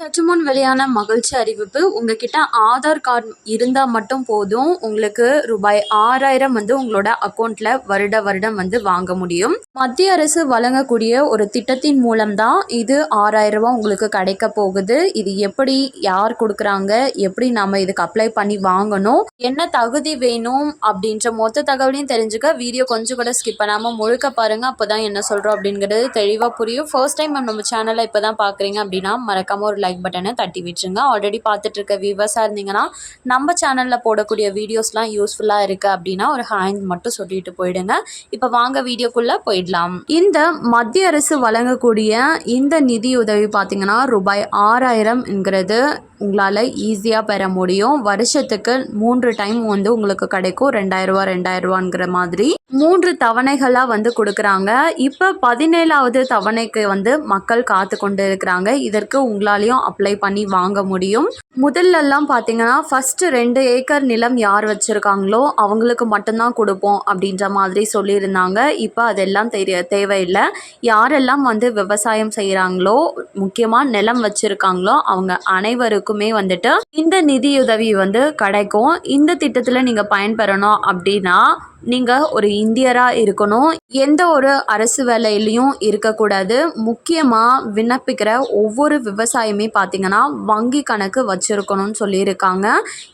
சற்று முன் வெளியான மகிழ்ச்சி அறிவிப்பு உங்ககிட்ட ஆதார் கார்டு இருந்தால் மட்டும் போதும். உங்களுக்கு ரூபாய் ஆறாயிரம் வந்து உங்களோட அக்கௌண்ட்ல வருட வருடம் வந்து வாங்க முடியும். மத்திய அரசு வழங்கக்கூடிய ஒரு திட்டத்தின் மூலம்தான் இது ஆறாயிரம் ரூபாய் உங்களுக்கு கிடைக்க போகுது. இது எப்படி யார் கொடுக்குறாங்க எப்படி நம்ம இதுக்கு அப்ளை பண்ணி வாங்கணும் என்ன தகுதி வேணும் அப்படின்ற மொத்த தகவலையும் தெரிஞ்சுக்க வீடியோ கொஞ்சம் கூட ஸ்கிப் பண்ணாமல் முழுக்க பாருங்க. அப்போதான் என்ன சொல்கிறோம் அப்படிங்கிறது தெளிவாக புரியும். ஃபர்ஸ்ட் டைம் நம்ம சேனலை இப்போ தான் பார்க்குறீங்க அப்படின்னா மறக்காம ஒரு லைக் பட்டனை தட்டி விட்டுருங்க. ஆல்ரெடி பார்த்துட்டு இருக்க வியூவர்ஸாக இருந்தீங்கன்னா நம்ம சேனலில் போடக்கூடிய வீடியோஸ்லாம் யூஸ்ஃபுல்லாக இருக்குது அப்படின்னா ஒரு ஹேண்ட் மட்டும் சொல்லிட்டு போயிடுங்க. இப்போ வாங்க வீடியோக்குள்ளே போயிடலாம். இந்த மத்திய அரசு வழங்கக்கூடிய இந்த நிதியுதவி பார்த்தீங்கன்னா ரூபாய் ஆறாயிரம் என்கிறது. உங்களால் ஈஸியாக பெற முடியும். வருஷத்துக்கு மூன்று டைம் வந்து உங்களுக்கு கிடைக்கும். ரெண்டாயிரரூவா ரெண்டாயிரரூவாங்கிற மாதிரி. மூன்று தவணைகளாக வந்து கொடுக்குறாங்க. இப்போ பதினேழாவது தவணைக்கு வந்து மக்கள் காத்து கொண்டு இருக்கிறாங்க. இதற்கு உங்களாலையும் அப்ளை பண்ணி வாங்க முடியும். முதல்லலாம் பார்த்தீங்கன்னா ஃபஸ்ட்டு ரெண்டு ஏக்கர் நிலம் யார் வச்சுருக்காங்களோ அவங்களுக்கு மட்டும்தான் கொடுப்போம் அப்படின்ற மாதிரி சொல்லியிருந்தாங்க. இப்போ அதெல்லாம் தெரிய தேவையில்லை. யாரெல்லாம் வந்து விவசாயம் செய்கிறாங்களோ முக்கியமாக நிலம் வச்சுருக்காங்களோ அவங்க அனைவருக்குமே வந்துட்டு இந்த நிதியுதவி வந்து கிடைக்கும். இந்த திட்டத்தில் நீங்கள் பயன்பெறணும் அப்படின்னா நீங்கள் ஒரு இந்தியராக இருக்கணும். எந்த ஒரு அரசு வேலையிலையும் இருக்கக்கூடாது. முக்கியமாக விண்ணப்பிக்கிற ஒவ்வொரு விவசாயமே பார்த்தீங்கன்னா வங்கி கணக்கு வச்சுருக்கணும்னு சொல்லியிருக்காங்க.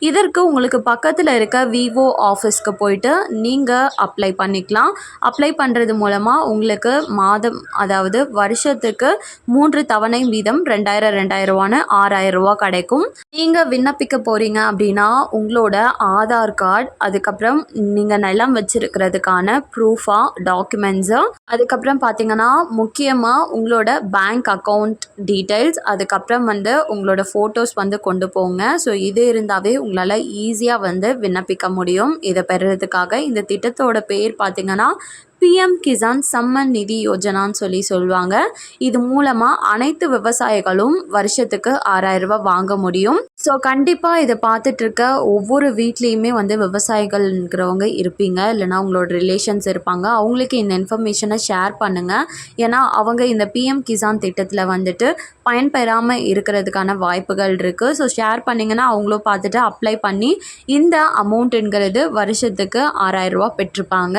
இதற்கு உங்களுக்கு பக்கத்தில் இருக்க விவோ ஆஃபீஸ்க்கு போயிட்டு நீங்கள் அப்ளை பண்ணிக்கலாம். அப்ளை பண்ணுறது மூலமாக உங்களுக்கு மாதம் அதாவது வருஷத்துக்கு மூன்று தவணை வீதம் ரெண்டாயிரம் ரெண்டாயிரரூவான்னு ஆறாயிரம் ரூபா கிடைக்கும். நீங்கள் விண்ணப்பிக்க போகிறீங்க அப்படின்னா உங்களோட ஆதார் கார்டு அதுக்கப்புறம் நீங்கள் நிலம் வச்சுருக்கிறதுக்கான ப்ரூஃபாக டாக்குமெண்ட்ஸு அதுக்கப்புறம் பார்த்தீங்கன்னா முக்கியமாக உங்களோட பேங்க் அக்கௌண்ட் டீட்டெயில்ஸ் அதுக்கப்புறம் வந்து உங்களோட ஃபோட்டோஸ் வந்து கொண்டு போங்க. ஸோ இது இருந்தாவே உங்களால் ஈஸியாக வந்து விண்ணப்பிக்க முடியும். இதை பெறுறதுக்காக இந்த திட்டத்தோட பேர் பார்த்தீங்கன்னா பிஎம் கிசான் சம்மன் நிதி யோஜனான்னு சொல்லி சொல்லுவாங்க. இது மூலமாக அனைத்து விவசாயிகளும் வருஷத்துக்கு ஆறாயிரம் ரூபாய் வாங்க முடியும். ஸோ கண்டிப்பாக இதை பார்த்துட்டு இருக்க ஒவ்வொரு வீட்லேயுமே வந்து விவசாயிகள்ங்கிறவங்க இருப்பீங்க. இல்லைனா அவங்களோட ரிலேஷன்ஸ் இருப்பாங்க. அவங்களுக்கு இந்த இன்ஃபர்மேஷனை ஷேர் பண்ணுங்கள் ஏன்னா அவங்க இந்த பிஎம் கிசான் திட்டத்தில் வந்துட்டு பயன்பெறாமல் இருக்கிறதுக்கான வாய்ப்புகள் இருக்குது ஸோ ஷேர் பண்ணிங்கன்னா அவங்களும் பார்த்துட்டு அப்ளை பண்ணி இந்த அமௌண்ட்டுங்கிறது வருஷத்துக்கு ஆறாயிரம் ரூபா பெற்றிருப்பாங்க.